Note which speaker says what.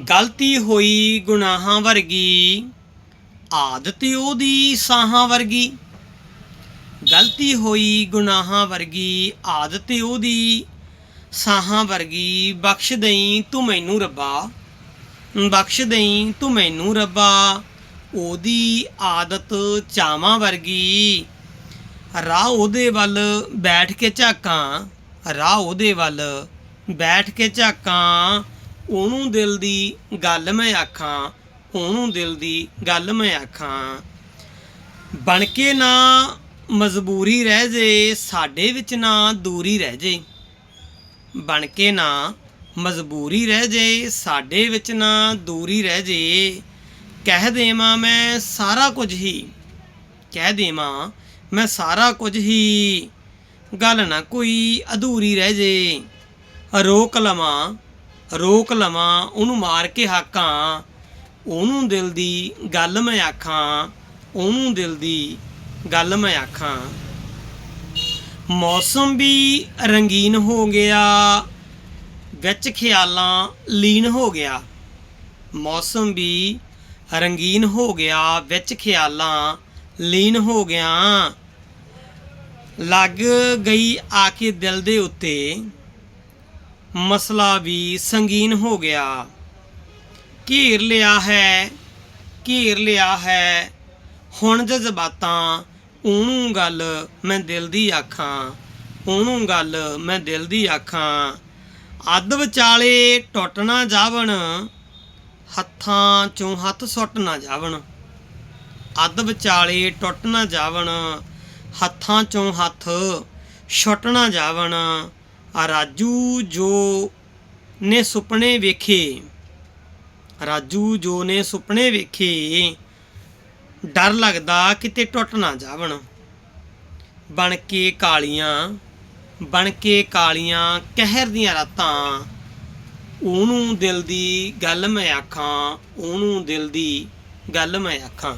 Speaker 1: ਗਲਤੀ ਹੋਈ ਗੁਨਾਹਾਂ ਵਰਗੀ, ਆਦਤ ਉਹਦੀ ਸਾਹਾਂ ਵਰਗੀ। ਗਲਤੀ ਹੋਈ ਗੁਨਾਹਾਂ ਵਰਗੀ, ਆਦਤ ਉਹਦੀ ਸਾਹਾਂ ਵਰਗੀ। ਬਖਸ਼ ਦੇਈ ਤੂੰ ਮੈਨੂੰ ਰੱਬਾ, ਬਖਸ਼ ਦੇਈ ਤੂੰ ਮੈਨੂੰ ਰੱਬਾ। ਉਹਦੀ ਆਦਤ ਚਾਵਾਂ ਵਰਗੀ। ਰਾਹ ਉਹਦੇ ਵੱਲ ਬੈਠ ਕੇ ਝਾਕਾਂ, ਰਾਹ ਉਹਦੇ ਵੱਲ ਬੈਠ ਕੇ ਝਾਕਾਂ। ਉਹਨੂੰ ਦਿਲ ਦੀ ਗੱਲ ਮੈਂ ਆਖਾਂ, ਉਹਨੂੰ ਦਿਲ ਦੀ ਗੱਲ ਮੈਂ ਆਖਾਂ। ਬਣ ਕੇ ਨਾ ਮਜਬੂਰੀ ਰਹਿ ਜੇ, ਸਾਡੇ ਵਿੱਚ ਨਾ ਦੂਰੀ ਰਹਿ ਜੇ। ਬਣ ਕੇ ਨਾ ਮਜਬੂਰੀ ਰਹਿ ਜੇ, ਸਾਡੇ ਵਿੱਚ ਨਾ ਦੂਰੀ ਰਹਿ ਜੇ। ਕਹਿ ਦੇਵਾਂ ਮੈਂ ਸਾਰਾ ਕੁਝ ਹੀ, ਕਹਿ ਦੇਵਾਂ ਮੈਂ ਸਾਰਾ ਕੁਝ ਹੀ। ਗੱਲ ਨਾ ਕੋਈ ਅਧੂਰੀ ਰਹਿ ਜੇ, ਰੋਕ ਲਵਾਂ ਰੋਕ ਲਵਾਂ, ਉਹਨੂੰ ਮਾਰ ਕੇ ਹਾਕਾਂ, ਉਹਨੂੰ ਦਿਲ ਦੀ ਗੱਲ ਮੈਂ ਆਖਾਂ, ਉਹਨੂੰ ਦਿਲ ਦੀ ਗੱਲ ਮੈਂ ਆਖਾਂ। ਮੌਸਮ ਵੀ ਰੰਗੀਨ ਹੋ ਗਿਆ, ਵਿੱਚ ਖਿਆਲਾਂ ਲੀਨ ਹੋ ਗਿਆ। ਮੌਸਮ ਵੀ ਰੰਗੀਨ ਹੋ ਗਿਆ, ਵਿੱਚ ਖਿਆਲਾਂ ਲੀਨ ਹੋ ਗਿਆ। ਲੱਗ ਗਈ ਆ ਕੇ ਦਿਲ ਦੇ ਉੱਤੇ। ਮਸਲਾ ਵੀ ਸੰਗੀਨ ਹੋ ਗਿਆ। ਘੇਰ ਲਿਆ ਹੈ, ਘੇਰ ਲਿਆ ਹੈ। ਹੁਣ ਜਜ਼ਬਾਤਾਂ, ਉਹਨੂੰ ਗੱਲ ਮੈਂ ਦਿਲ ਦੀ ਆਖਾਂ, ਉਹਨੂੰ ਗੱਲ ਮੈਂ ਦਿਲ ਦੀ ਆਖਾਂ। ਅੱਧ ਵਿਚਾਲੇ ਟੁੱਟ ਨਾ ਜਾਵਣ, ਹੱਥਾਂ ਚੋਂ ਹੱਥ ਸੁੱਟ ਨਾ ਜਾਵਣ। ਅੱਧ ਵਿਚਾਲੇ ਟੁੱਟ ਨਾ ਜਾਵਣ, ਹੱਥਾਂ ਚੋਂ ਹੱਥ ਛੁੱਟ ਨਾ ਜਾਵਣ। ਰਾਜੂ ਜੋ ਨੇ ਸੁਪਨੇ ਵੇਖੇ, ਰਾਜੂ ਜੋ ਨੇ ਸੁਪਨੇ ਵੇਖੇ, ਡਰ ਲੱਗਦਾ ਕਿਤੇ ਟੁੱਟ ਨਾ ਜਾਵਣ। ਬਣ ਕੇ ਕਾਲੀਆਂ, ਬਣ ਕੇ ਕਾਲੀਆਂ ਕਹਿਰ ਦੀਆਂ ਰਾਤਾਂ, ਉਹਨੂੰ ਦਿਲ ਦੀ ਗੱਲ ਮੈਂ ਆਖਾਂ, ਉਹਨੂੰ ਦਿਲ ਦੀ ਗੱਲ ਮੈਂ ਆਖਾਂ।